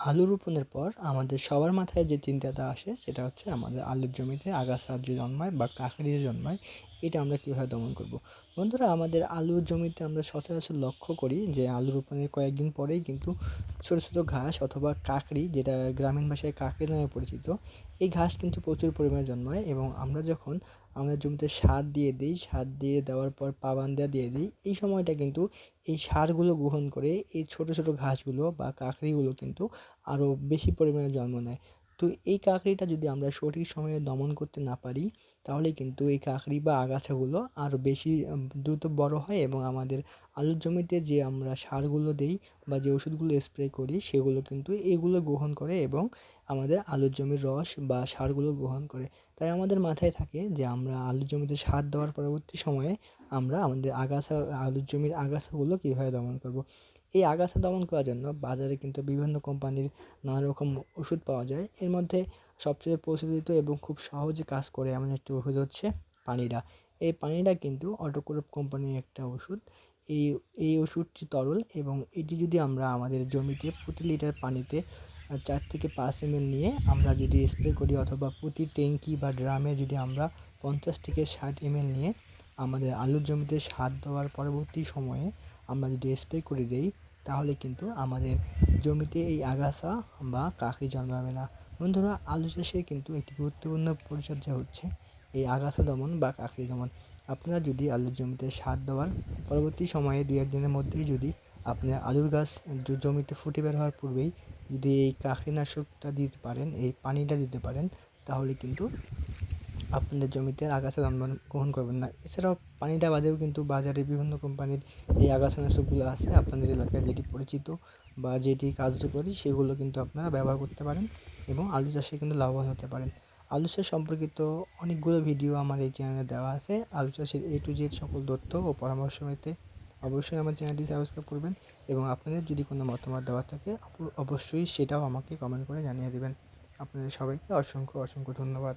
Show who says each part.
Speaker 1: আলু রোপণের পর আমাদের সবার মাথায় যে চিন্তাটা আসে, সেটা হচ্ছে আমাদের আলুর জমিতে আগাছা যে জন্মায় বা কাঁকড়ি যে জন্মায় এটা আমরা কীভাবে দমন করব? বন্ধুরা, আমাদের আলুর জমিতে আমরা সচরাচর লক্ষ্য করি যে, আলু রোপণের কয়েকদিন পরেই কিন্তু ছোটো ছোটো ঘাস অথবা কাঁকড়ি, যেটা গ্রামীণ ভাষায় কাঁকড়ি নামে পরিচিত, এই ঘাস কিন্তু প্রচুর পরিমাণে জন্মায় এবং আমরা যখন আমাদের জমিতে সার দিয়ে দিই, সার দিয়ে দেওয়ার পর পাবান্দা দিয়ে দিই, এই সময়টা কিন্তু এই সারগুলো গ্রহণ করে এই ছোটো ছোটো ঘাসগুলো বা কাঁকড়িগুলো কিন্তু আরও বেশি পরিমাণে জন্ম নেয়। তো এই কাঁকড়িটা যদি আমরা সঠিক সময়ে দমন করতে না পারি, তাহলে কিন্তু এই কাঁকড়ি বা আগাছাগুলো আরও বেশি দ্রুত বড় হয় এবং আমাদের আলুর জমিতে যে আমরা সারগুলো দিই বা যে ওষুধগুলো স্প্রে করি, সেগুলো কিন্তু এগুলো গ্রহণ করে এবং আমাদের আলুর জমির রস বা সারগুলো গ্রহণ করে। তাই আমাদের মাথায় থাকে যে আমরা আলুর জমিতে সার দেওয়ার পরবর্তী সময়ে আমরা আমাদের আগাছা, আলুর জমির আগাছাগুলো কীভাবে দমন করব। এই আগাছা দমন করার জন্য বাজারে কিন্তু বিভিন্ন কোম্পানির নানা রকম ওষুধ পাওয়া যায়। এর মধ্যে সবচেয়ে প্রচলিত এবং খুব সহজে কাজ করে এমন একটি ওষুধ হচ্ছে পানিডা। এই পানিডা কিন্তু অটোক্রপ কোম্পানির একটা ওষুধ। এই এই ওষুধটি তরল এবং এটি যদি আমরা আমাদের জমিতে প্রতি লিটার পানিতে চার থেকে পাঁচ এমএল নিয়ে আমরা যদি স্প্রে করি অথবা প্রতি ট্যাঙ্কি বা ড্রামে যদি আমরা পঞ্চাশ থেকে ষাট এমএল নিয়ে আমাদের আলুর জমিতে সার দেওয়ার পরবর্তী সময়ে আমরা যদি স্প্রে করে দিই তাহলে কিন্তু আমাদের জমিতে এই আগাছা বা কাঁকড়ি জন্মাবে না। বন্ধুরা, আলু চাষে কিন্তু একটি গুরুত্বপূর্ণ পরিচর্যা হচ্ছে এই আগাছা দমন বা কাঁকড়ি দমন। আপনারা যদি আলুর জমিতে সার দেওয়ার পরবর্তী সময়ে দু এক দিনের মধ্যেই যদি আপনার আলুর গাছ জমিতে ফুটে বের হওয়ার পূর্বেই যদি এই কাঁকড়িনাশকটা দিতে পারেন, এই পানিটা দিতে পারেন, তাহলে কিন্তু আপনাদের জমিতে আগাছা জন্মানো গ্রহণ করবেন না। এছাড়াও পানিটা বাদেও কিন্তু বাজারে বিভিন্ন কোম্পানির এই আগাছানাশকগুলো আছে। আপনাদের এলাকায় যেটি পরিচিত বা যেটি কার্যকরী, সেগুলো কিন্তু আপনারা ব্যবহার করতে পারেন এবং আলু চাষে কিন্তু লাভবান হতে পারেন। আলু চাষ সম্পর্কিত অনেকগুলো ভিডিও আমার এই চ্যানেলে দেওয়া আছে। আলু চাষের এ টু জেড সকল তথ্য ও পরামর্শ পেতে অবশ্যই আমার চ্যানেলটি সাবস্ক্রাইব করবেন এবং আপনাদের যদি কোনো মতামত দেওয়ার থাকে অবশ্যই সেটাও আমাকে কমেন্ট করে জানিয়ে দেবেন। আপনাদের সবাইকে অসংখ্য অসংখ্য ধন্যবাদ।